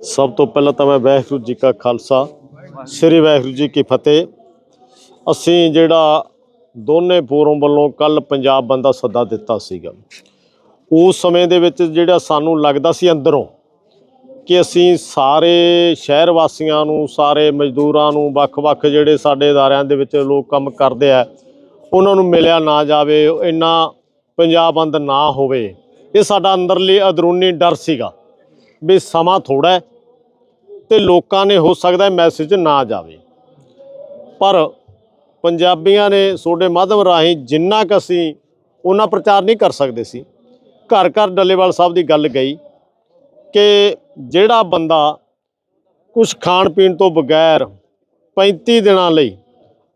ਸਭ ਤੋਂ ਪਹਿਲਾਂ ਤਾਂ ਮੈਂ ਵਾਹਿਗੁਰੂ ਜੀ ਕਾ ਖਾਲਸਾ, ਸ੍ਰੀ ਵਾਹਿਗੁਰੂ ਜੀ ਕੀ ਫਤਿਹ। ਅਸੀਂ ਜਿਹੜਾ ਦੋਨੇ ਫੋਰਮ ਵੱਲੋਂ ਕੱਲ ਪੰਜਾਬ ਬੰਦ ਦਾ ਸੱਦਾ ਦਿੱਤਾ ਸੀਗਾ, ਉਸ ਸਮੇਂ ਦੇ ਵਿੱਚ ਜਿਹੜਾ ਸਾਨੂੰ ਲੱਗਦਾ ਸੀ ਅੰਦਰੋਂ ਕਿ ਅਸੀਂ ਸਾਰੇ ਸ਼ਹਿਰ ਵਾਸੀਆਂ ਨੂੰ, ਸਾਰੇ ਮਜ਼ਦੂਰਾਂ ਨੂੰ, ਵੱਖ-ਵੱਖ ਜਿਹੜੇ ਸਾਡੇ ਅਦਾਰਿਆਂ ਦੇ ਵਿੱਚ ਲੋਕ ਕੰਮ ਕਰਦੇ ਆ, ਉਹਨਾਂ ਨੂੰ ਮਿਲਿਆ ਨਾ ਜਾਵੇ, ਇੰਨਾ ਪੰਜਾਬ ਬੰਦ ਨਾ ਹੋਵੇ। ਇਹ ਸਾਡਾ ਅੰਦਰਲੀ ਅੰਦਰੂਨੀ ਡਰ ਸੀਗਾ। ਵੀ ਸਮਾਂ ਥੋੜਾ ਹੈ ਤੇ ਲੋਕਾਂ ਨੇ ਹੋ ਸਕਦਾ ਮੈਸੇਜ ਨਾ ਜਾਵੇ। ਪਰ ਪੰਜਾਬੀਆਂ ਨੇ ਤੁਹਾਡੇ ਮਾਧਵ ਰਾਹੀਂ ਜਿੰਨਾ ਕੁ ਅਸੀਂ ਉਹਨਾਂ ਪ੍ਰਚਾਰ ਨਹੀਂ ਕਰ ਸਕਦੇ ਸੀ। ਘਰ ਘਰ ਡੱਲੇਵਾਲ ਸਾਹਿਬ ਦੀ ਗੱਲ ਗਈ ਕਿ ਜਿਹੜਾ ਬੰਦਾ ਕੁਝ ਖਾਣ ਪੀਣ ਤੋਂ ਬਗੈਰ 35 ਦਿਨਾਂ ਲਈ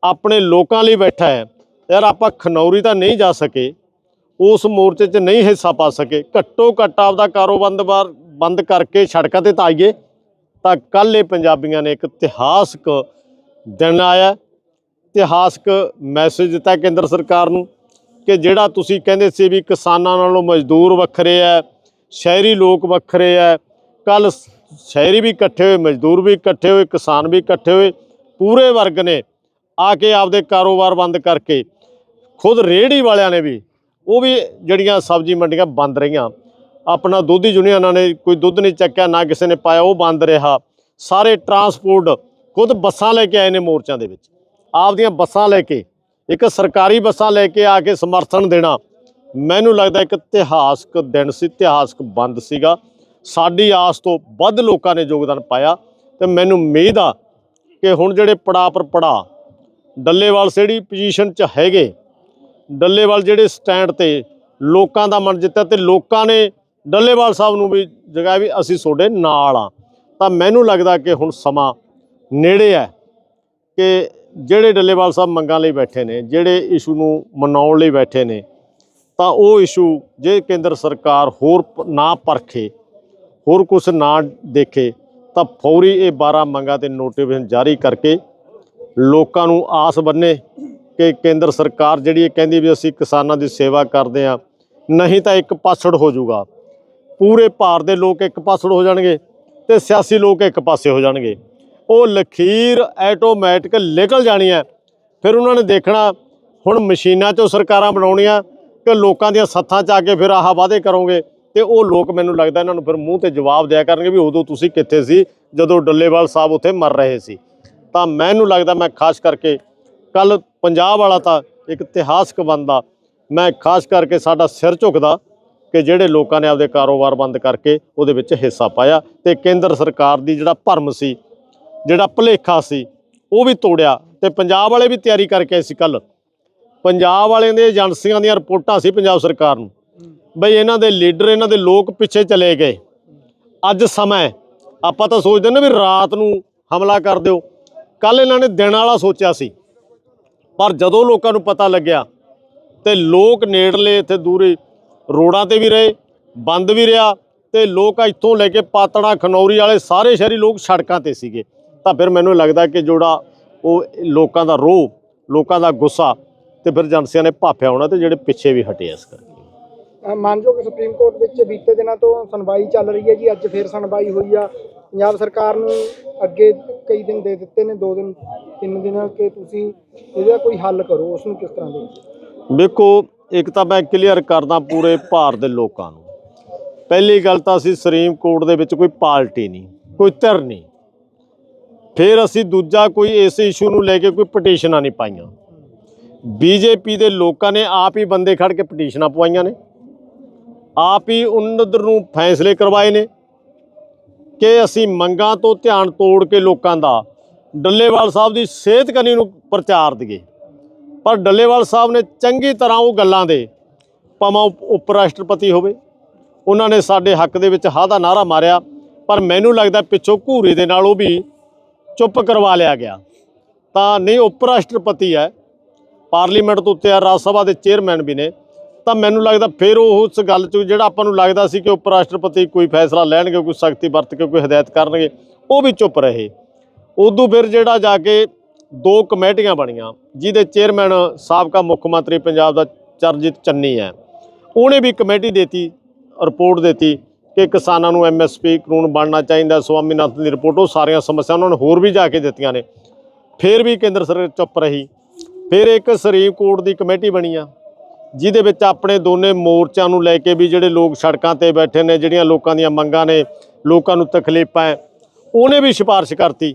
ਆਪਣੇ ਲੋਕਾਂ ਲਈ ਬੈਠਾ ਹੈ, ਯਾਰ ਆਪਾਂ ਖਨੌਰੀ ਤਾਂ ਨਹੀਂ ਜਾ ਸਕੇ, ਉਸ ਮੋਰਚੇ 'ਚ ਨਹੀਂ ਹਿੱਸਾ ਪਾ ਸਕੇ, ਘੱਟੋ ਘੱਟ ਆਪਦਾ ਕਾਰੋਬਾਰ ਬੰਦ ਕਰਕੇ ਸੜਕਾਂ ਤੇ ਤਾਂ ਆਈਏ, ਤਾਂ ਕੱਲ੍ਹ ਇਹ ਪੰਜਾਬੀਆਂ ਨੇ ਇੱਕ ਇਤਿਹਾਸਕ ਦਿਨ ਆਇਆ। ਇਤਿਹਾਸਕ ਮੈਸੇਜ ਦਿੱਤਾ ਕੇਂਦਰ ਸਰਕਾਰ ਨੂੰ ਕਿ ਜਿਹੜਾ ਤੁਸੀਂ ਕਹਿੰਦੇ ਸੀ ਵੀ ਕਿਸਾਨਾਂ ਨਾਲੋਂ ਮਜ਼ਦੂਰ ਵੱਖਰੇ ਐ ਸ਼ਹਿਰੀ ਲੋਕ ਵੱਖਰੇ ਐ ਕੱਲ ਸ਼ਹਿਰੀ ਵੀ ਇਕੱਠੇ ਹੋਏ, ਮਜ਼ਦੂਰ ਵੀ ਇਕੱਠੇ ਹੋਏ, ਕਿਸਾਨ ਵੀ ਇਕੱਠੇ ਹੋਏ, ਪੂਰੇ ਵਰਗ ਨੇ ਆ ਕੇ ਆਪਦੇ ਕਾਰੋਬਾਰ ਬੰਦ ਕਰਕੇ, ਖੁਦ ਰੇਹੜੀ ਵਾਲਿਆਂ ਨੇ ਵੀ, ਉਹ ਵੀ ਜਿਹੜੀਆਂ ਸਬਜ਼ੀ ਮੰਡੀਆਂ ਬੰਦ ਰਹੀਆਂ। ਆਪਣਾ ਦੁੱਧ ਦੀ ਯੂਨੀਅਨਾਂ ਨੇ, ਕੋਈ ਦੁੱਧ ਨਹੀਂ ਚੱਕਿਆ, ਨਾ ਕਿਸੇ ਨੇ ਪਾਇਆ, ਉਹ ਬੰਦ ਰਿਹਾ। ਸਾਰੇ ਟਰਾਂਸਪੋਰਟ ਖੁਦ ਬੱਸਾਂ ਲੈ ਕੇ ਆਏ ਨੇ ਮੋਰਚਿਆਂ ਦੇ ਵਿੱਚ। ਆਪਦੀਆਂ ਬੱਸਾਂ ਲੈ ਕੇ, ਇੱਕ ਸਰਕਾਰੀ ਬੱਸਾਂ ਲੈ ਕੇ ਆ ਕੇ ਸਮਰਥਨ ਦੇਣਾ, ਮੈਨੂੰ ਲੱਗਦਾ ਇੱਕ ਇਤਿਹਾਸਕ ਦਿਨ ਸੀ, ਇਤਿਹਾਸਕ ਬੰਦ ਸੀਗਾ। ਸਾਡੀ ਆਸ ਤੋਂ ਵੱਧ ਲੋਕਾਂ ਨੇ ਯੋਗਦਾਨ ਪਾਇਆ ਤੇ ਮੈਨੂੰ ਉਮੀਦ ਆ ਕਿ ਹੁਣ ਜਿਹੜੇ ਪੜਾ ਪਰ ਪੜਾ ਡੱਲੇਵਾਲ ਜਿਹੜੀ ਪੋਜੀਸ਼ਨ 'ਚ ਹੈਗੇ, ਡੱਲੇਵਾਲ ਜਿਹੜੇ ਸਟੈਂਡ ਤੇ ਲੋਕਾਂ ਦਾ ਮਨ ਜਿੱਤਿਆ ਤੇ ਲੋਕਾਂ ਨੇ ਡੱਲੇਵਾਲ ਸਾਹਿਬ ਨੂੰ ਵੀ ਜਗ੍ਹਾ ਵੀ ਅਸੀਂ ਤੁਹਾਡੇ ਨਾਲ ਆ। ਤਾਂ ਮੈਨੂੰ ਲੱਗਦਾ ਕਿ ਹੁਣ ਸਮਾਂ ਨੇੜੇ ਹੈ ਕਿ ਜਿਹੜੇ ਡੱਲੇਵਾਲ ਸਾਹਿਬ ਮੰਗਾਂ ਲਈ ਬੈਠੇ ਨੇ, ਜਿਹੜੇ ਇਸ਼ੂ ਨੂੰ ਮਨਾਉਣ ਲਈ ਬੈਠੇ ਨੇ, ਤਾਂ ਉਹ ਇਸ਼ੂ ਜੇ ਕੇਂਦਰ ਸਰਕਾਰ ਹੋਰ ਨਾ ਪਰਖੇ, ਹੋਰ ਕੁਝ ਨਾ ਦੇਖੇ, ਤਾਂ ਫੌਰੀ ਇਹ 12 ਮੰਗਾਂ ਤੇ ਨੋਟੀਫਿਕੇਸ਼ਨ ਜਾਰੀ ਕਰਕੇ ਲੋਕਾਂ ਨੂੰ ਆਸ ਬੰਨੇ ਕਿ ਕੇਂਦਰ ਸਰਕਾਰ ਜਿਹੜੀ ਇਹ ਕਹਿੰਦੀ ਵੀ ਅਸੀਂ ਕਿਸਾਨਾਂ ਦੀ ਸੇਵਾ ਕਰਦੇ ਆ ਨਹੀਂ ਤਾਂ ਇੱਕ ਪਾਸੜ ਹੋ ਜਾਊਗਾ। ਪੂਰੇ ਭਾਰਤ ਦੇ ਲੋਕ ਇੱਕ ਪਾਸੜ ਹੋ ਜਾਣਗੇ ਤੇ ਸਿਆਸੀ ਲੋਕ ਇੱਕ ਪਾਸੇ ਹੋ ਜਾਣਗੇ। ਉਹ ਲਖੀਰ ਆਟੋਮੈਟਿਕ ਨਿਕਲ ਜਾਣੀ ਹੈ। ਫਿਰ ਉਹਨਾਂ ਨੇ ਦੇਖਣਾ, ਹੁਣ ਮਸ਼ੀਨਾਂ 'ਚੋਂ ਸਰਕਾਰਾਂ ਬਣਾਉਣੀਆਂ ਕਿ ਲੋਕਾਂ ਦੀਆਂ ਸੱਥਾਂ 'ਚ ਆ ਕੇ ਫਿਰ ਆਹ ਵਾਅਦੇ ਕਰੋਗੇ ਤੇ ਉਹ ਲੋਕ ਮੈਨੂੰ ਲੱਗਦਾ ਇਹਨਾਂ ਨੂੰ ਫਿਰ ਮੂੰਹ ਤੇ ਜਵਾਬ ਦਿਆ ਕਰਨਗੇ ਵੀ ਉਦੋਂ ਤੁਸੀਂ ਕਿੱਥੇ ਸੀ, ਜਦੋਂ ਡੱਲੇਵਾਲ ਸਾਹਿਬ ਉੱਥੇ ਮਰ ਰਹੇ ਸੀ। ਤਾਂ ਮੈਨੂੰ ਲੱਗਦਾ ਮੈਂ ਖਾਸ ਕਰਕੇ ਕੱਲ ਪੰਜਾਬ ਵਾਲਾ ਤਾਂ ਇੱਕ ਇਤਿਹਾਸਕ ਬੰਦਾ, ਮੈਂ ਖਾਸ ਕਰਕੇ ਸਾਡਾ ਸਿਰ ਝੁਕਦਾ ਕਿ ਜਿਹੜੇ ਲੋਕਾਂ ਨੇ ਆਪਦੇ ਕਾਰੋਬਾਰ ਬੰਦ ਕਰਕੇ ਉਹਦੇ ਵਿੱਚ ਹਿੱਸਾ ਪਾਇਆ ਤੇ ਕੇਂਦਰ ਸਰਕਾਰ ਦੀ ਜਿਹੜਾ ਭਰਮ ਸੀ, ਜਿਹੜਾ ਭੁਲੇਖਾ ਸੀ, ਉਹ ਵੀ ਤੋੜਿਆ ਤੇ ਪੰਜਾਬ ਵਾਲੇ ਵੀ ਤਿਆਰੀ ਕਰਕੇ ਆਏ ਸੀ ਕੱਲ ਪੰਜਾਬ ਵਾਲਿਆਂ ਦੇ ਏਜੰਸੀਆਂ ਦੀਆਂ ਰਿਪੋਰਟਾਂ ਸੀ ਪੰਜਾਬ ਸਰਕਾਰ ਨੂੰ ਬਈ ਇਹਨਾਂ ਦੇ ਲੀਡਰ, ਇਹਨਾਂ ਦੇ ਲੋਕ ਪਿੱਛੇ ਚਲੇ ਗਏ। ਅੱਜ ਸਮਾਂ ਆਪਾਂ ਤਾਂ ਸੋਚਦੇ ਨੇ ਵੀ ਰਾਤ ਨੂੰ ਹਮਲਾ ਕਰ ਦਿਓ। ਕੱਲ ਇਹਨਾਂ ਨੇ ਦਿਨ ਵਾਲਾ ਸੋਚਿਆ ਸੀ। ਪਰ ਜਦੋਂ ਲੋਕਾਂ ਨੂੰ ਪਤਾ ਲੱਗਿਆ ਤੇ ਲੋਕ ਨੇੜਲੇ ਇੱਥੇ ਦੂਰੇ ਰੋਡਾਂ ਤੇ ਵੀ ਰਹੇ ਬੰਦ ਵੀ ਰਿਹਾ ਤੇ ਲੋਕ ਇੱਥੋਂ ਲੈ ਕੇ ਪਾਤੜਾ ਖਨੌਰੀ ਵਾਲੇ ਸਾਰੇ ਸ਼ਹਿਰੀ ਲੋਕ ਸੜਕਾਂ ਤੇ ਸੀਗੇ। ਤਾਂ ਫਿਰ ਮੈਨੂੰ ਲੱਗਦਾ ਕਿ ਜਿਹੜਾ ਉਹ ਲੋਕਾਂ ਦਾ ਰੋਹ ਲੋਕਾਂ ਦਾ ਗੁੱਸਾ ਤੇ ਫਿਰ ਏਜੰਸੀਆਂ ਨੇ ਭਾਫਿਆ ਹੋਣਾ ਤੇ ਜਿਹੜੇ ਪਿੱਛੇ ਵੀ ਹਟੇ ਇਸ ਕਰਕੇ। ਅ, ਮਾਨਯੋਗ ਸੁਪਰੀਮ ਕੋਰਟ ਵਿੱਚ ਬੀਤੇ ਦਿਨਾਂ ਤੋਂ ਸੁਣਵਾਈ ਚੱਲ ਰਹੀ ਹੈ ਜੀ। ਅੱਜ ਫੇਰ ਸੁਣਵਾਈ ਹੋਈ ਆ। ਪੰਜਾਬ ਸਰਕਾਰ ਨੂੰ ਅੱਗੇ ਕਈ ਦਿਨ ਦੇ ਦਿੱਤੇ ਨੇ ਦੋ ਦਿਨ ਤਿੰਨ ਦਿਨ ਕਿ ਤੁਸੀਂ ਇਹਦਾ ਕੋਈ ਹੱਲ ਕਰੋ ਉਸ ਨੂੰ ਕਿਸ ਤਰ੍ਹਾਂ ਦੇ ਵੇਖੋ ਇੱਕ ਤਾਂ ਮੈਂ ਕਲੀਅਰ ਕਰਦਾ ਪੂਰੇ ਭਾਰਤ ਦੇ ਲੋਕਾਂ ਨੂੰ। ਪਹਿਲੀ ਗੱਲ ਤਾਂ ਅਸੀਂ ਸੁਪਰੀਮ ਕੋਰਟ ਦੇ ਵਿੱਚ ਕੋਈ ਪਾਰਟੀ ਨਹੀਂ, ਕੋਈ ਧਿਰ ਨਹੀਂ। ਫਿਰ ਅਸੀਂ ਦੂਜਾ ਕੋਈ ਇਸ ਇਸ਼ੂ ਨੂੰ ਲੈ ਕੇ ਕੋਈ ਪਟੀਸ਼ਨਾਂ ਨਹੀਂ ਪਾਈਆਂ। ਬੀਜੇਪੀ ਦੇ ਲੋਕਾਂ ਨੇ ਆਪ ਹੀ ਬੰਦੇ ਖੜ ਕੇ ਪਟੀਸ਼ਨਾਂ ਪਵਾਈਆਂ ਨੇ। ਆਪ ਹੀ ਉਨਦਰ ਨੂੰ ਫੈਸਲੇ ਕਰਵਾਏ ਨੇ ਕਿ ਅਸੀਂ ਮੰਗਾਂ ਤੋਂ ਧਿਆਨ ਤੋੜ ਕੇ ਲੋਕਾਂ ਦਾ ਡੱਲੇਵਾਲ ਸਾਹਿਬ ਦੀ ਸਿਹਤ ਕਨੀ ਨੂੰ ਪ੍ਰਚਾਰ ਦਈਏ। ਪਰ ਡੱਲੇਵਾਲ ਸਾਹਿਬ ਨੇ ਚੰਗੀ ਤਰ੍ਹਾਂ ਉਹ ਗੱਲਾਂ ਦੇ ਭਾਵੇਂ ਉਪ- ਉਪ ਰਾਸ਼ਟਰਪਤੀ ਹੋਵੇ। ਉਹਨਾਂ ਨੇ ਸਾਡੇ ਹੱਕ ਦੇ ਵਿੱਚ ਹਾ ਦਾ ਨਾਰਾ ਮਾਰਿਆ, ਪਰ ਮੈਨੂੰ ਲੱਗਦਾ ਪਿੱਛੋਂ ਘੂਰੇ ਦੇ ਨਾਲ ਉਹ ਵੀ ਚੁੱਪ ਕਰਵਾ ਲਿਆ ਗਿਆ। ਤਾਂ ਨਹੀਂ ਉਪ ਰਾਸ਼ਟਰਪਤੀ ਹੈ, ਪਾਰਲੀਮੈਂਟ ਤੋਂ ਉੱਤੇ ਆ, ਰਾਜ ਸਭਾ ਦੇ ਚੇਅਰਮੈਨ ਵੀ ਨੇ, ਤਾਂ ਮੈਨੂੰ ਲੱਗਦਾ ਫਿਰ ਉਹ ਉਸ ਗੱਲ 'ਚ ਜਿਹੜਾ ਆਪਾਂ ਨੂੰ ਲੱਗਦਾ ਸੀ ਕਿ ਉਪ ਰਾਸ਼ਟਰਪਤੀ ਕੋਈ ਫੈਸਲਾ ਲੈਣਗੇ, ਕੋਈ ਸਖਤੀ ਵਰਤ ਕੇ, ਕੋਈ ਹਦਾਇਤ ਕਰਨਗੇ, ਉਹ ਵੀ ਚੁੱਪ ਰਹੇ। ਉਦੋਂ ਫਿਰ ਜਿਹੜਾ ਜਾ ਕੇ ਦੋ ਕਮੇਟੀਆਂ ਬਣੀਆਂ, ਜਿਹਦੇ ਚੇਅਰਮੈਨ ਸਾਬਕਾ ਮੁੱਖ ਮੰਤਰੀ ਪੰਜਾਬ ਦਾ ਚਰਨਜੀਤ ਚੰਨੀ ਹੈ। ਉਹਨੇ ਵੀ ਕਮੇਟੀ ਦੇਤੀ, ਰਿਪੋਰਟ ਦਿੱਤੀ ਕਿ ਕਿਸਾਨਾਂ ਨੂੰ ਐਮਐਸਪੀ ਕਾਨੂੰਨ ਬਣਨਾ ਚਾਹੀਦਾ, ਸਵਾਮੀਨਾਥਨ ਦੀ ਰਿਪੋਰਟ, ਉਹ ਸਾਰੀਆਂ ਸਮੱਸਿਆਵਾਂ ਉਹਨਾਂ ਨੇ ਹੋਰ ਵੀ ਜਾ ਕੇ ਦਿੱਤੀਆਂ ਨੇ। ਫਿਰ ਵੀ ਕੇਂਦਰ ਸਰਕਾਰ ਚੁੱਪ ਰਹੀ। ਫਿਰ ਇੱਕ ਸੁਪਰੀਮ ਕੋਰਟ ਦੀ ਕਮੇਟੀ ਬਣੀ ਆ, ਜਿਹਦੇ ਵਿੱਚ ਆਪਣੇ ਦੋਨੇ ਮੋਰਚਿਆਂ ਨੂੰ ਲੈ ਕੇ ਵੀ ਜਿਹੜੇ ਲੋਕ ਸੜਕਾਂ ਤੇ ਬੈਠੇ ਨੇ, ਜਿਹੜੀਆਂ ਲੋਕਾਂ ਦੀਆਂ ਮੰਗਾਂ ਨੇ, ਲੋਕਾਂ ਨੂੰ ਤਕਲੀਫਾਂ ਹੈ, ਉਹਨੇ ਵੀ ਸਿਫਾਰਿਸ਼ ਕਰਤੀ।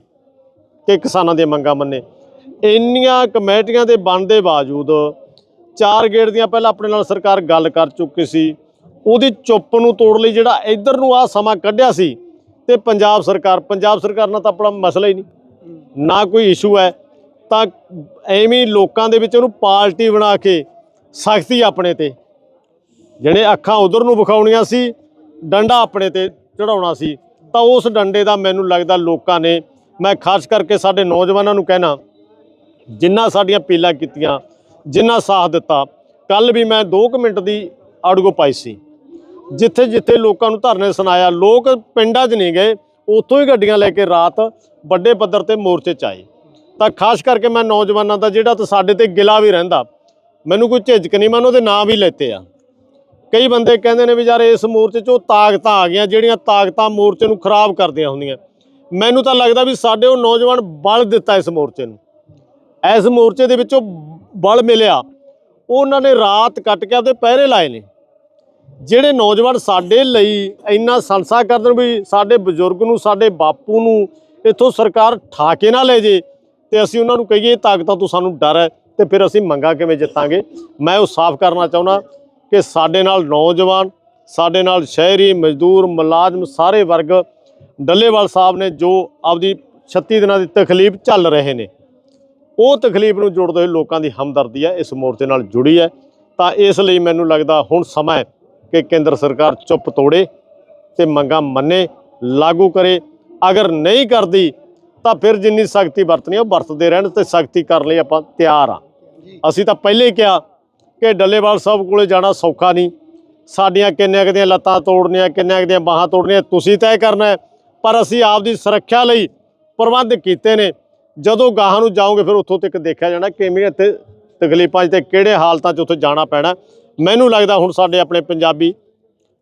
ਕਿ ਕਿਸਾਨਾਂ ਦੀਆਂ ਮੰਗਾਂ ਮੰਨੇ। ਇੰਨੀਆਂ ਕਮੇਟੀਆਂ ਦੇ ਬਣਦੇ ਬਾਵਜੂਦ ਚਾਰ ਗੇੜ ਦੀਆਂ ਪਹਿਲਾਂ ਆਪਣੇ ਨਾਲ ਸਰਕਾਰ ਗੱਲ ਕਰ ਚੁੱਕੀ ਸੀ। ਉਹਦੀ ਚੁੱਪ ਨੂੰ ਤੋੜ ਲਈ ਜਿਹੜਾ ਇੱਧਰ ਨੂੰ ਆ ਸਮਾਂ ਕੱਢਿਆ ਸੀ ਤੇ ਪੰਜਾਬ ਸਰਕਾਰ ਪੰਜਾਬ ਸਰਕਾਰ ਨਾਲ ਤਾਂ ਆਪਣਾ ਮਸਲਾ ਹੀ ਨਹੀਂ। ਨਾ ਕੋਈ ਇਸ਼ੂ ਹੈ। ਤਾਂ ਐਵੇਂ ਲੋਕਾਂ ਦੇ ਵਿੱਚ ਉਹਨੂੰ ਪਾਰਟੀ ਬਣਾ ਕੇ ਸਖਤੀ ਆਪਣੇ ਤੇ। ਜਿਹੜੇ ਅੱਖਾਂ ਉਧਰ ਨੂੰ ਵਿਖਾਉਣੀਆਂ ਸੀ, ਡੰਡਾ ਆਪਣੇ ਤੇ ਚੜਾਉਣਾ ਸੀ, ਤਾਂ ਉਸ ਡੰਡੇ ਦਾ ਮੈਨੂੰ ਲੱਗਦਾ ਲੋਕਾਂ ਨੇ ਮੈਂ ਖਾਸ ਕਰਕੇ ਸਾਡੇ ਨੌਜਵਾਨਾਂ ਨੂੰ ਕਹਿਣਾ, ਜਿੰਨਾ ਸਾਡੀਆਂ ਪੀਲਾਂ ਕੀਤੀਆਂ, ਜਿੰਨਾ ਸਾਥ ਦਿੱਤਾ ਕੱਲ ਵੀ ਮੈਂ 2 ਮਿੰਟ ਦੀ ਆਡੀਓ ਪਾਈ ਸੀ। ਜਿੱਥੇ ਜਿੱਥੇ ਲੋਕਾਂ ਨੂੰ ਧਰਨੇ ਸੁਣਾਇਆ, ਲੋਕ ਪਿੰਡਾਂ 'ਚ ਨਹੀਂ ਗਏ, ਉੱਥੋਂ ਹੀ ਗੱਡੀਆਂ ਲੈ ਕੇ ਰਾਤ ਵੱਡੇ ਪੱਧਰ ਤੇ ਮੋਰਚੇ 'ਚ ਆਏ। ਤਾਂ ਖਾਸ ਕਰਕੇ ਮੈਂ ਨੌਜਵਾਨਾਂ ਦਾ ਜਿਹੜਾ ਤਾਂ ਸਾਡੇ ਤੇ ਗਿਲਾ ਵੀ ਰਹਿੰਦਾ, ਮੈਨੂੰ ਕੋਈ ਝਿਜਕ ਨਹੀਂ, ਮੈਂ ਉਹਦੇ ਨਾਂ ਵੀ ਲੈਤੇ ਆ। ਕਈ ਬੰਦੇ ਕਹਿੰਦੇ ਨੇ ਵੀ ਯਾਰ ਇਸ ਮੋਰਚੇ 'ਚ ਉਹ ਤਾਕਤਾਂ ਆ ਗਈਆਂ, ਜਿਹੜੀਆਂ ਤਾਕਤਾਂ ਮੋਰਚੇ ਨੂੰ ਖਰਾਬ ਕਰਦੀਆਂ ਹੁੰਦੀਆਂ। ਮੈਨੂੰ ਤਾਂ ਲੱਗਦਾ ਵੀ ਸਾਡੇ ਉਹ ਨੌਜਵਾਨ ਬਲ ਦਿੱਤਾ ਇਸ ਮੋਰਚੇ ਨੂੰ। ਇਸ ਮੋਰਚੇ ਦੇ ਵਿੱਚੋਂ ਬਲ ਮਿਲਿਆ। ਉਹਨਾਂ ਨੇ ਰਾਤ ਕੱਟ ਕੇ ਆਪਦੇ ਪਹਿਰੇ ਲਾਏ ਨੇ। ਜਿਹੜੇ ਨੌਜਵਾਨ ਸਾਡੇ ਲਈ ਇੰਨਾ ਸੰਸਾ ਕਰਦੇ ਨੇ ਵੀ ਸਾਡੇ ਬਜ਼ੁਰਗ ਨੂੰ, ਸਾਡੇ ਬਾਪੂ ਨੂੰ ਇੱਥੋਂ ਸਰਕਾਰ ਠਾ ਕੇ ਨਾ ਲੈ ਜੇ ਤੇ ਅਸੀਂ ਉਹਨਾਂ ਨੂੰ ਕਹੀਏ ਤਾਕਤਾਂ ਤੋਂ ਸਾਨੂੰ ਡਰ ਹੈ ਤੇ ਫਿਰ ਅਸੀਂ ਮੰਗਾ ਕਿਵੇਂ ਜਿੱਤਾਂਗੇ? ਮੈਂ ਉਹ ਸਾਫ਼ ਕਰਨਾ ਚਾਹੁੰਦਾ ਕਿ ਸਾਡੇ ਨਾਲ ਨੌਜਵਾਨ, ਸਾਡੇ ਨਾਲ ਸ਼ਹਿਰੀ, ਮਜ਼ਦੂਰ, ਮੁਲਾਜ਼ਮ ਸਾਰੇ ਵਰਗ ਡੱਲੇਵਾਲ ਸਾਹਿਬ ਨੇ ਜੋ ਆਪਦੀ 36 ਦਿਨਾਂ ਦੀ ਤਕਲੀਫ ਝੱਲ ਰਹੇ ਨੇ, ਉਹ ਤਕਲੀਫ ਨੂੰ ਜੋੜਦੇ ਹੋਏ ਲੋਕਾਂ ਦੀ ਹਮਦਰਦੀ ਹੈ ਇਸ ਮੋਰਚੇ ਨਾਲ ਜੁੜੀ ਹੈ। ਤਾਂ ਇਸ ਲਈ ਮੈਨੂੰ ਲੱਗਦਾ ਹੁਣ ਸਮਾਂ ਹੈ ਕਿ ਕੇਂਦਰ ਸਰਕਾਰ ਚੁੱਪ ਤੋੜੇ ਤੇ ਮੰਗਾਂ ਮੰਨੇ, ਲਾਗੂ ਕਰੇ। ਅਗਰ ਨਹੀਂ ਕਰਦੀ, ਤਾਂ ਫਿਰ ਜਿੰਨੀ ਸਖਤੀ ਵਰਤਣੀ ਉਹ ਵਰਤਦੇ ਰਹਿਣ ਤੇ ਸਖਤੀ ਕਰਨ ਲਈ ਆਪਾਂ ਤਿਆਰ ਆ। ਅਸੀਂ ਤਾਂ ਪਹਿਲੇ ਕਿਹਾ ਕਿ ਡੱਲੇਵਾਲ ਸਾਹਿਬ ਕੋਲੇ ਜਾਣਾ ਸੌਖਾ ਨਹੀਂ। ਸਾਡੀਆਂ ਕਿੰਨਿਆਂ ਕੁ ਦੀਆਂ ਲੱਤਾਂ ਤੋੜਨੀਆਂ, ਕਿੰਨਿਆਂ ਕੁ ਦੀਆਂ ਬਾਹਾਂ ਤੋੜਨੀਆਂ, ਤੁਸੀਂ ਤੈਅ ਕਰਨਾ ਪਰ ਅਸੀਂ ਆਪ ਦੀ ਸੁਰੱਖਿਆ ਲਈ ਪ੍ਰਬੰਧ ਕੀਤੇ ਨੇ। ਜਦੋਂ ਗਾਹਾਂ ਨੂੰ ਜਾਓਗੇ ਫਿਰ ਉੱਥੋਂ ਤੱਕ ਦੇਖਿਆ ਜਾਣਾ ਕਿਵੇਂ ਇੱਥੇ ਤਕਲੀਫਾਂ 'ਚ ਤੇ ਕਿਹੜੇ ਹਾਲਤਾਂ 'ਚ ਉੱਥੇ ਜਾਣਾ ਪੈਣਾ। ਮੈਨੂੰ ਲੱਗਦਾ ਹੁਣ ਸਾਡੇ ਆਪਣੇ ਪੰਜਾਬੀ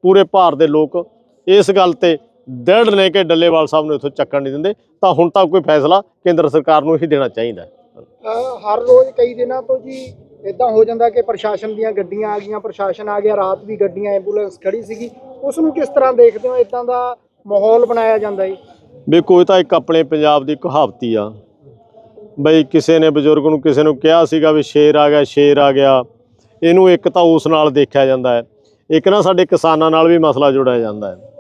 ਪੂਰੇ ਭਾਰਤ ਦੇ ਲੋਕ ਇਸ ਗੱਲ ਤੇ ਦ੍ਰਿੜ ਨੇ ਕਿ ਡੱਲੇਵਾਲ ਸਾਹਿਬ ਨੂੰ ਇੱਥੋਂ ਚੱਕਣ ਨਹੀਂ ਦਿੰਦੇ। ਤਾਂ ਹੁਣ ਤਾਂ ਕੋਈ ਫੈਸਲਾ ਕੇਂਦਰ ਸਰਕਾਰ ਨੂੰ ਹੀ ਦੇਣਾ ਚਾਹੀਦਾ ਹਰ ਰੋਜ਼ ਕਈ ਦਿਨਾਂ ਤੋਂ ਜੀ ਇਦਾਂ ਹੋ ਜਾਂਦਾ ਕਿ ਪ੍ਰਸ਼ਾਸਨ ਦੀਆਂ ਗੱਡੀਆਂ ਆ ਗਈਆਂ, ਪ੍ਰਸ਼ਾਸਨ ਆ ਗਿਆ, ਰਾਤ ਵੀ ਗੱਡੀਆਂ, ਐਂਬੂਲੈਂਸ ਖੜੀ ਸੀਗੀ। ਉਸ ਨੂੰ ਕਿਸ ਤਰ੍ਹਾਂ ਦੇਖਦੇ ਹੋ? ਇਦਾਂ ਦਾ ਮਾਹੌਲ ਬਣਾਇਆ ਜਾਂਦਾ ਜੀ। ਵੀ ਕੋਈ ਤਾਂ ਇੱਕ ਆਪਣੇ ਪੰਜਾਬ ਦੀ ਕਹਾਵਤੀ ਆ। ਬਈ ਕਿਸੇ ਨੇ ਬਜ਼ੁਰਗ ਨੂੰ ਕਿਸੇ ਨੂੰ ਕਿਹਾ ਸੀਗਾ ਵੀ ਸ਼ੇਰ ਆ ਗਿਆ, ਸ਼ੇਰ ਆ ਗਿਆ। ਇਹਨੂੰ ਇੱਕ ਤਾਂ ਉਸ ਨਾਲ ਦੇਖਿਆ ਜਾਂਦਾ ਹੈ। ਇੱਕ ਨਾ ਸਾਡੇ ਕਿਸਾਨਾਂ ਨਾਲ ਵੀ ਮਸਲਾ ਜੁੜਿਆ ਜਾਂਦਾ ਹੈ।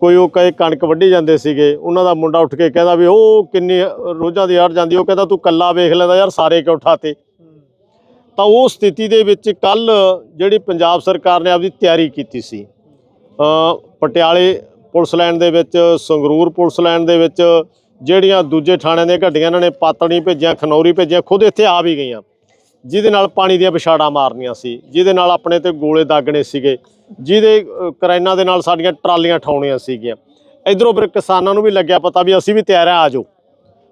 ਕੋਈ ਉਹ ਕਹੇ ਕਣਕ ਵੱਢੀ ਜਾਂਦੇ ਸੀਗੇ, ਉਹਨਾਂ ਦਾ ਮੁੰਡਾ ਉੱਠ ਕੇ ਕਹਿੰਦਾ ਵੀ ਉਹ ਕਿੰਨੀ ਰੋਜ਼ਾਂ ਦੀ ਹੜ ਜਾਂਦੀ, ਉਹ ਕਹਿੰਦਾ ਤੂੰ ਕੱਲਾ ਵੇਖ ਲੈਂਦਾ ਯਾਰ, ਸਾਰੇ ਕਿਉਂ ਉਠਾਤੇ? ਤਾਂ ਉਹ ਸਥਿਤੀ ਦੇ ਵਿੱਚ ਕੱਲ ਜਿਹੜੀ ਪੰਜਾਬ ਸਰਕਾਰ ਨੇ ਆਪਦੀ ਤਿਆਰੀ ਕੀਤੀ ਸੀ ਪਟਿਆਲੇ ਪੁਲਿਸ ਲਾਈਨ ਦੇ ਵਿੱਚ ਸੰਗਰੂਰ ਪੁਲਿਸ ਲਾਈਨ ਦੇ ਵਿੱਚ ਜਿਹੜੀਆਂ ਦੂਜੇ ਥਾਣਿਆਂ ਦੀਆਂ ਗੱਡੀਆਂ ਇਹਨਾਂ ਨੇ ਪਾਤੜੀ ਭੇਜੀਆਂ ਖਨੌਰੀ ਭੇਜੀਆਂ ਖੁਦ ਇੱਥੇ ਆ ਵੀ ਗਈਆਂ। ਜਿਹਦੇ ਨਾਲ ਪਾਣੀ ਦੀਆਂ ਵਿਛਾੜਾਂ ਮਾਰਨੀਆਂ ਸੀ ਜਿਹਦੇ ਨਾਲ ਆਪਣੇ ਤੇ ਗੋਲੇ ਦਾਗਣੇ ਸੀਗੇ ਜਿਹਦੇ ਅ, ਦੇ ਨਾਲ ਸਾਡੀਆਂ ਟਰਾਲੀਆਂ ਠਾਉਣੀਆਂ ਸੀਗੀਆਂ। ਇਧਰੋਂ ਫਿਰ ਕਿਸਾਨਾਂ ਨੂੰ ਵੀ ਲੱਗਿਆ ਪਤਾ ਵੀ ਅਸੀਂ ਵੀ ਤਿਆਰ ਆ ਆਜੋ।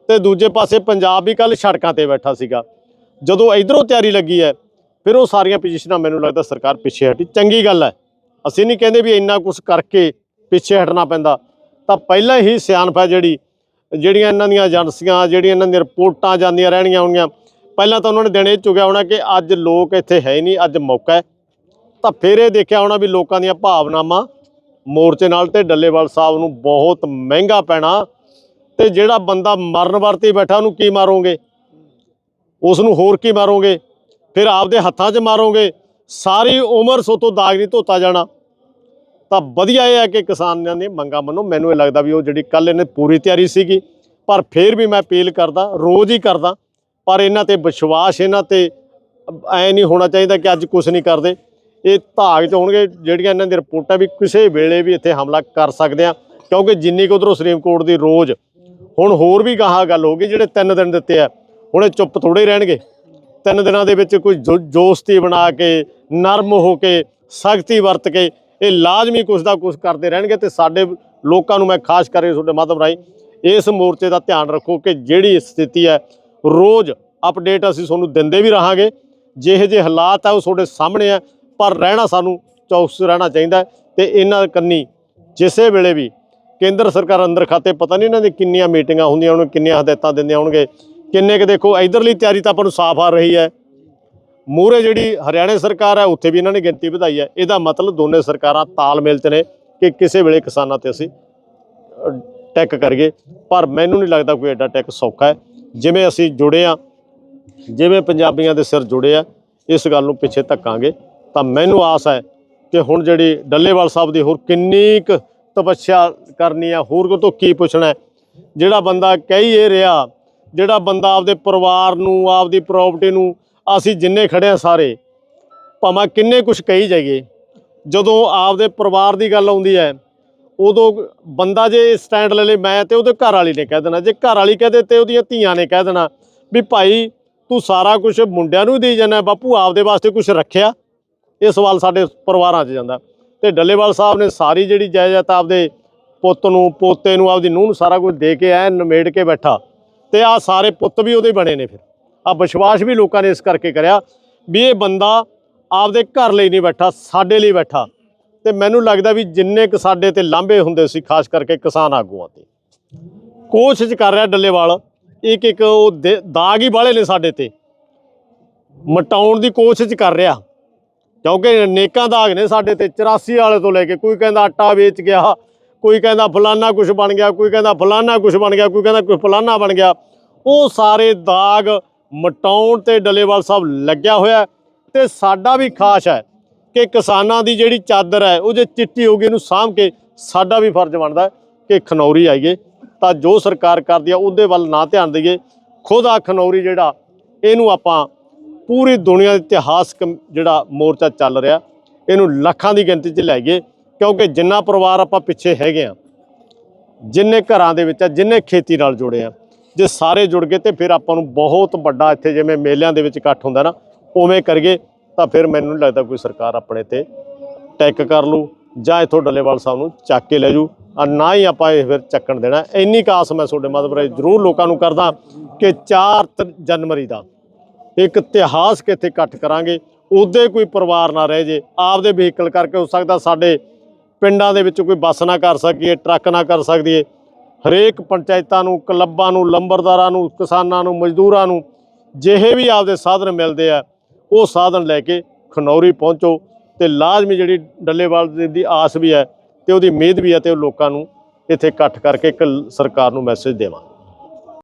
ਤੇ ਦੂਜੇ ਪਾਸੇ ਪੰਜਾਬ ਵੀ ਕੱਲ ਸੜਕਾਂ ਤੇ ਬੈਠਾ ਸੀਗਾ। ਜਦੋਂ ਇਧਰੋਂ ਤਿਆਰੀ ਲੱਗੀ ਹੈ ਫਿਰ ਉਹ ਸਾਰੀਆਂ ਪੋਜੀਸ਼ਨਾਂ ਮੈਨੂੰ ਲੱਗਦਾ ਸਰਕਾਰ ਪਿੱਛੇ ਹਟੀ। ਚੰਗੀ ਗੱਲ ਹੈ। ਅਸੀਂ ਨਹੀਂ ਕਹਿੰਦੇ ਵੀ ਇੰਨਾ ਕੁਝ ਕਰਕੇ ਪਿੱਛੇ ਹਟਣਾ ਪੈਂਦਾ। ਤਾਂ ਪਹਿਲਾਂ ਹੀ ਸਿਆਣਪ ਹੈ ਜਿਹੜੀ, ਜਿਹੜੀਆਂ ਇਹਨਾਂ ਦੀਆਂ ਏਜੰਸੀਆਂ, ਜਿਹੜੀਆਂ ਇਹਨਾਂ ਦੀਆਂ ਰਿਪੋਰਟਾਂ ਜਾਂਦੀਆਂ ਰਹਿਣੀਆਂ ਹੋਣਗੀਆਂ। ਪਹਿਲਾਂ ਤਾਂ ਉਹਨਾਂ ਨੇ ਦਿਨ ਇਹ ਚੁਗਿਆ ਹੋਣਾ ਕਿ ਅੱਜ ਲੋਕ ਇੱਥੇ ਹੈ ਹੀ ਨਹੀਂ, ਅੱਜ ਮੌਕਾ ਹੈ। ਤਾਂ ਫਿਰ ਇਹ ਦੇਖਿਆ ਹੋਣਾ ਵੀ ਲੋਕਾਂ ਦੀਆਂ ਭਾਵਨਾਵਾਂ ਮੋਰਚੇ ਨਾਲ ਤੇ ਡੱਲੇਵਾਲ ਸਾਹਿਬ ਨੂੰ ਬਹੁਤ ਮਹਿੰਗਾ ਪੈਣਾ ਤੇ ਜਿਹੜਾ ਬੰਦਾ ਮਰਨ ਵਰਤੇ ਬੈਠਾ ਉਹਨੂੰ ਕੀ ਮਾਰੋਗੇ? ਉਸ ਨੂੰ ਹੋਰ ਕੀ ਮਾਰੋਗੇ? ਫਿਰ ਆਪਦੇ ਹੱਥਾਂ 'ਚ ਮਾਰੋਗੇ? ਸਾਰੀ ਉਮਰ ਸੋਤੋਂ ਦਾਗ ਨਹੀਂ ਧੋਤਾ ਜਾਣਾ। ਤਾਂ ਵਧੀਆ ਇਹ ਹੈ ਕਿ ਕਿਸਾਨਾਂ ਦੀਆਂ ਮੰਗਾਂ ਮੰਨੋ। ਮੈਨੂੰ ਇਹ ਲੱਗਦਾ ਵੀ ਉਹ ਜਿਹੜੀ ਕੱਲ ਇਹਨੇ ਪੂਰੀ ਤਿਆਰੀ ਸੀਗੀ, ਪਰ ਫਿਰ ਵੀ ਮੈਂ ਅਪੀਲ ਕਰਦਾ, ਰੋਜ਼ ਹੀ ਕਰਦਾ, ਪਰ ਇਹਨਾਂ ਤੇ ਵਿਸ਼ਵਾਸ, ਇਹਨਾਂ ਤੇ ਐ ਨਹੀਂ ਹੋਣਾ ਚਾਹੀਦਾ ਕਿ ਅੱਜ ਕੁਝ ਨਹੀਂ ਕਰਦੇ। ਇਹ ਧਾਗ ਚ ਹੋਣਗੇ, ਜਿਹੜੀਆਂ ਇਹਨਾਂ ਦੀ ਰਿਪੋਰਟਾਂ ਵੀ ਕਿਸੇ ਵੇਲੇ ਵੀ ਇੱਥੇ ਹਮਲਾ ਕਰ ਸਕਦੇ ਆ, ਕਿਉਂਕਿ ਜਿੰਨੀ ਕੁ ਉਧਰੋਂ ਸੁਪਰੀਮ ਕੋਰਟ ਦੀ ਰੋਜ਼, ਹੁਣ ਹੋਰ ਵੀ ਗਾਹਾਂ ਗੱਲ ਹੋ ਗਈ, ਜਿਹੜੇ ਤਿੰਨ ਦਿਨ ਦਿੱਤੇ ਆ, ਹੁਣ ਇਹ ਚੁੱਪ ਥੋੜੇ ਰਹਿਣਗੇ। ਤਿੰਨ ਦਿਨਾਂ ਦੇ ਵਿੱਚ ਕੋਈ ਜੋ- ਜੋਸਤੀ ਬਣਾ ਕੇ, ਨਰਮ ਹੋ ਕੇ, ਸਖਤੀ ਵਰਤ ਕੇ ਇਹ ਲਾਜ਼ਮੀ ਕੁਛ ਦਾ ਕੁਛ ਕਰਦੇ ਰਹਿਣਗੇ ਤੇ ਸਾਡੇ ਲੋਕਾਂ ਨੂੰ ਮੈਂ ਖਾਸ ਕਰਕੇ ਤੁਹਾਡੇ ਮਾਧਵ ਰਾਹੀਂ ਇਸ ਮੋਰਚੇ ਦਾ ਧਿਆਨ ਰੱਖੋ ਕਿ ਜਿਹੜੀ ਸਥਿਤੀ ਹੈ, ਰੋਜ਼ ਅਪਡੇਟ ਅਸੀਂ ਤੁਹਾਨੂੰ ਦਿੰਦੇ ਵੀ ਰਹਾਂਗੇ। ਜਿਹੇ ਜਿਹੇ ਹਾਲਾਤ ਆ ਉਹ ਤੁਹਾਡੇ ਸਾਹਮਣੇ ਆ, ਪਰ ਰਹਿਣਾ ਸਾਨੂੰ ਚੌਕਸ ਰਹਿਣਾ ਚਾਹੀਦਾ ਹੈ ਤੇ ਇਹਨਾਂ ਕੰਨੀ ਜਿਸੇ ਵੇਲੇ ਵੀ ਕੇਂਦਰ ਸਰਕਾਰ ਅੰਦਰ ਖਾਤੇ, ਪਤਾ ਨਹੀਂ ਇਹਨਾਂ ਦੀ ਕਿੰਨੀਆਂ ਮੀਟਿੰਗਾਂ ਹੁੰਦੀਆਂ ਹੋਣ ਕਿੰਨੀਆਂ ਹਦਾਇਤਾਂ ਦਿੰਦੇ ਹੋਣਗੇ ਕਿੰਨੇ ਕੁ ਦੇਖੋ, ਇਧਰਲੀ ਤਿਆਰੀ ਤਾਂ ਆਪਾਂ ਨੂੰ ਸਾਫ਼ ਆ ਰਹੀ ਹੈ। ਮੂਹਰੇ ਜਿਹੜੀ ਹਰਿਆਣਾ ਸਰਕਾਰ ਹੈ, ਉੱਥੇ ਵੀ ਇਹਨਾਂ ਨੇ ਗਿਣਤੀ ਵਧਾਈ ਹੈ। ਇਹਦਾ ਮਤਲਬ ਦੋਨੇ ਸਰਕਾਰਾਂ ਤਾਲਮੇਲ 'ਚ ਨੇ ਕਿ ਕਿਸੇ ਵੇਲੇ ਕਿਸਾਨਾਂ ਤੇ ਅਸੀਂ ਟੈਕ ਕਰੀਏ। ਪਰ ਮੈਨੂੰ ਨਹੀਂ ਲੱਗਦਾ ਕੋਈ ਐਡਾ ਟੈਕ ਸੌਖਾ ਹੈ। ਜਿਵੇਂ ਅਸੀਂ ਜੁੜੇ ਆ ਜਿਵੇਂ ਪੰਜਾਬੀਆਂ ਦੇ ਸਿਰ ਜੁੜੇ ਆ, ਇਸ ਗੱਲ ਨੂੰ ਪਿੱਛੇ ਧੱਕਾਂਗੇ। ਤਾਂ ਮੈਨੂੰ ਆਸ ਹੈ ਕਿ ਹੁਣ ਜਿਹੜੀ ਡੱਲੇਵਾਲ ਸਾਹਿਬ ਦੀ ਹੋਰ ਕਿੰਨੀ ਕੁ ਤਪੱਸਿਆ ਕਰਨੀ ਆ, ਹੋਰ ਕੋ ਤੋਂ ਕੀ ਪੁੱਛਣਾ ਜਿਹੜਾ ਬੰਦਾ ਕਹੀ ਇਹ ਰਿਹਾ, ਜਿਹੜਾ ਬੰਦਾ ਆਪਦੇ ਪਰਿਵਾਰ ਨੂੰ, ਆਪਦੀ ਪ੍ਰਾਪਰਟੀ ਨੂੰ ਅਸੀਂ ਜਿੰਨੇ ਖੜੇ ਆ ਸਾਰੇ, ਭਾਵੇਂ ਕਿੰਨੇ ਕੁਝ ਕਹੀ ਜਾਈਏ, ਜਦੋਂ ਆਪਦੇ ਪਰਿਵਾਰ ਦੀ ਗੱਲ ਆਉਂਦੀ ਹੈ, ਉਦੋਂ ਬੰਦਾ ਜੇ ਸਟੈਂਡ ਲੈ ਲੇ ਮੈਂ ਤੇ ਉਹਦੇ ਘਰ ਵਾਲੀ ਨੇ ਕਹਿ ਦੇਣਾ, ਜੇ ਘਰ ਵਾਲੀ ਕਹਦੇ ਤੇ ਉਹਦੀਆਂ ਧੀਆਂ ਨੇ ਕਹਿ ਦੇਣਾ ਵੀ ਭਾਈ ਤੂੰ ਸਾਰਾ ਕੁਝ ਮੁੰਡਿਆਂ ਨੂੰ ਹੀ ਦੇਈ ਜਾਂਦਾ, ਬਾਪੂ ਆਪਦੇ ਵਾਸਤੇ ਕੁਝ ਰੱਖਿਆ? ਇਹ ਸਵਾਲ ਸਾਡੇ ਪਰਿਵਾਰਾਂ 'ਚ ਜਾਂਦਾ। ਤੇ ਡੱਲੇਵਾਲ ਸਾਹਿਬ ਨੇ ਸਾਰੀ ਜਿਹੜੀ ਜਾਇਦਾਦ ਆਪਦੇ ਪੁੱਤ ਨੂੰ, ਪੋਤੇ ਨੂੰ, ਆਪਦੀ ਨੂੰਹ ਨੂੰ ਸਾਰਾ ਕੁਝ ਦੇ ਕੇ ਐ ਨਮੇੜ ਕੇ ਬੈਠਾ। ਤੇ ਆ ਸਾਰੇ ਪੁੱਤ ਵੀ ਉਹਦੇ ਬਣੇ ਨੇ ਫਿਰ। ਆ ਵਿਸ਼ਵਾਸ ਵੀ ਲੋਕਾਂ ਨੇ ਇਸ ਕਰਕੇ ਕਰਿਆ ਵੀ ਇਹ ਬੰਦਾ ਆਪਦੇ ਘਰ ਲਈ ਨਹੀਂ ਬੈਠਾ, ਸਾਡੇ ਲਈ ਬੈਠਾ। ਤੇ ਮੈਨੂੰ ਲੱਗਦਾ ਵੀ ਜਿੰਨੇ ਕ ਸਾਡੇ ਤੇ ਲਾਂਭੇ ਹੁੰਦੇ ਸੀ, ਖਾਸ ਕਰਕੇ ਕਿਸਾਨ ਆਗੂਆਂ ਤੇ। ਕੋਸ਼ਿਸ਼ ਕਰ ਰਿਹਾ ਡੱਲੇਵਾਲ, ਇੱਕ ਇੱਕ ਉਹ ਦੇ- ਦਾਗ ਹੀ ਬਾਲੇ ਨੇ ਸਾਡੇ ਤੇ। ਮਟਾਉਣ ਦੀ ਕੋਸ਼ਿਸ਼ ਕਰ ਰਿਹਾ, ਕਿਉਂਕਿ ਨੇਕਾਂ ਦਾਗ ਨੇ ਸਾਡੇ ਤੇ 84 ਵਾਲੇ ਤੋਂ ਲੈ ਕੇ ਕੋਈ ਕਹਿੰਦਾ ਆਟਾ ਵੇਚ ਗਿਆ, ਕੋਈ ਕਹਿੰਦਾ ਫਲਾਨਾ ਕੁਝ ਬਣ ਗਿਆ, ਕੋਈ ਕਹਿੰਦਾ ਫਲਾਨਾ ਕੁਝ ਬਣ ਗਿਆ, ਕੋਈ ਕਹਿੰਦਾ ਕੁਝ ਫਲਾਨਾ ਬਣ ਗਿਆ। ਉਹ ਸਾਰੇ ਦਾਗ ਮਟਾਉਣ ਤੇ ਡੱਲੇਵਾਲ ਸਾਹਿਬ ਲੱਗਿਆ ਹੋਇਆ ਹੈ ਤੇ ਸਾਡਾ ਵੀ ਖਾਸ ਹੈ ਕਿ ਕਿਸਾਨਾਂ ਦੀ ਜਿਹੜੀ ਚਾਦਰ ਹੈ, ਉਹ ਜੇ ਚਿੱਟੀ ਹੋ ਗਈ ਇਹਨੂੰ ਸਾਂਭ ਕੇ ਸਾਡਾ ਵੀ ਫਰਜ਼ ਬਣਦਾ ਕਿ ਖਨੌਰੀ ਆਈਏ। ਤਾਂ ਜੋ ਸਰਕਾਰ ਕਰਦੀ ਆ, ਉਹਦੇ ਵੱਲ ਨਾ ਧਿਆਨ ਦਈਏ। ਖੁਦ ਆ ਖਨੌਰੀ ਜਿਹੜਾ, ਇਹਨੂੰ ਆਪਾਂ ਪੂਰੀ ਦੁਨੀਆ ਦੇ ਇਤਿਹਾਸਕ ਜਿਹੜਾ ਮੋਰਚਾ ਚੱਲ ਰਿਹਾ, ਇਹਨੂੰ ਲੱਖਾਂ ਦੀ ਗਿਣਤੀ 'ਚ ਲੈ ਗਏ। ਕਿਉਂਕਿ ਜਿੰਨਾ ਪਰਿਵਾਰ ਆਪਾਂ ਪਿੱਛੇ ਹੈਗੇ ਆ, ਜਿੰਨੇ ਘਰਾਂ ਦੇ ਵਿੱਚ ਆ, ਜਿੰਨੇ ਖੇਤੀ ਨਾਲ ਜੁੜੇ ਆ ਜੇ ਸਾਰੇ ਜੁੜ ਗਏ ਤੇ ਫਿਰ ਆਪਾਂ ਨੂੰ ਬਹੁਤ ਵੱਡਾ ਇੱਥੇ ਜਿਵੇਂ ਮੇਲਿਆਂ ਦੇ ਵਿੱਚ ਇਕੱਠ ਹੁੰਦਾ ਨਾ, ਉਵੇਂ ਕਰੀਏ, ਤਾਂ ਫਿਰ ਮੈਨੂੰ ਨਹੀਂ ਲੱਗਦਾ ਕੋਈ ਸਰਕਾਰ ਆਪਣੇ ਤੇ ਟੈਕ ਕਰ ਲੂ ਜਾਂ ਇਥੋਂ ਡੱਲੇਵਾਲ ਸਾਹਿਬ ਨੂੰ ਚੱਕ ਕੇ ਲੈ ਜੂ। ਆ ਨਾ ਹੀ ਆਪਾਂ ਇਹ ਫਿਰ ਚੱਕਣ ਦੇਣਾ। ਇੰਨੀ ਕਾਸ ਮੈਂ ਤੁਹਾਡੇ ਮਦਦ ਰਾਹੀਂ ਜ਼ਰੂਰ ਲੋਕਾਂ ਨੂੰ ਕਰਦਾ ਕਿ 4 ਜਨਵਰੀ ਦਾ ਇੱਕ ਇਤਿਹਾਸ ਕਿੱਥੇ ਇਕੱਠ ਕਰਾਂਗੇ। ਉਹਦੇ ਕੋਈ ਪਰਿਵਾਰ ਨਾ ਰਹਿ ਜੇ, ਆਪਦੇ ਵਹੀਕਲ ਕਰਕੇ ਹੋ ਸਕਦਾ ਸਾਡੇ ਪਿੰਡਾਂ ਦੇ ਵਿੱਚ ਕੋਈ ਬੱਸ ਨਾ ਕਰ ਸਕੀਏ, ਟਰੱਕ ਨਾ ਕਰ ਸਕਦੀਏ। ਹਰੇਕ ਪੰਚਾਇਤਾਂ ਨੂੰ, ਕਲੱਬਾਂ ਨੂੰ, ਲੰਬਰਦਾਰਾਂ ਨੂੰ, ਕਿਸਾਨਾਂ ਨੂੰ, ਮਜ਼ਦੂਰਾਂ ਨੂੰ ਜਿਹੇ ਵੀ ਆਪਦੇ ਸਾਧਨ ਮਿਲਦੇ ਆ, ਉਹ ਸਾਧਨ ਲੈ ਕੇ ਖਨੌਰੀ ਪਹੁੰਚੋ ਤੇ ਲਾਜ਼ਮੀ ਜਿਹੜੀ ਡੱਲੇਵਾਲ ਦੀ- ਆਸ ਵੀ ਹੈ ਤੇ ਉਹਦੀ ਉਮੀਦ ਵੀ ਹੈ ਤੇ ਉਹ ਲੋਕਾਂ ਨੂੰ ਇੱਥੇ ਇਕੱਠ ਕਰਕੇ ਇੱਕ ਸਰਕਾਰ ਨੂੰ ਮੈਸੇਜ ਦੇਵਾਂ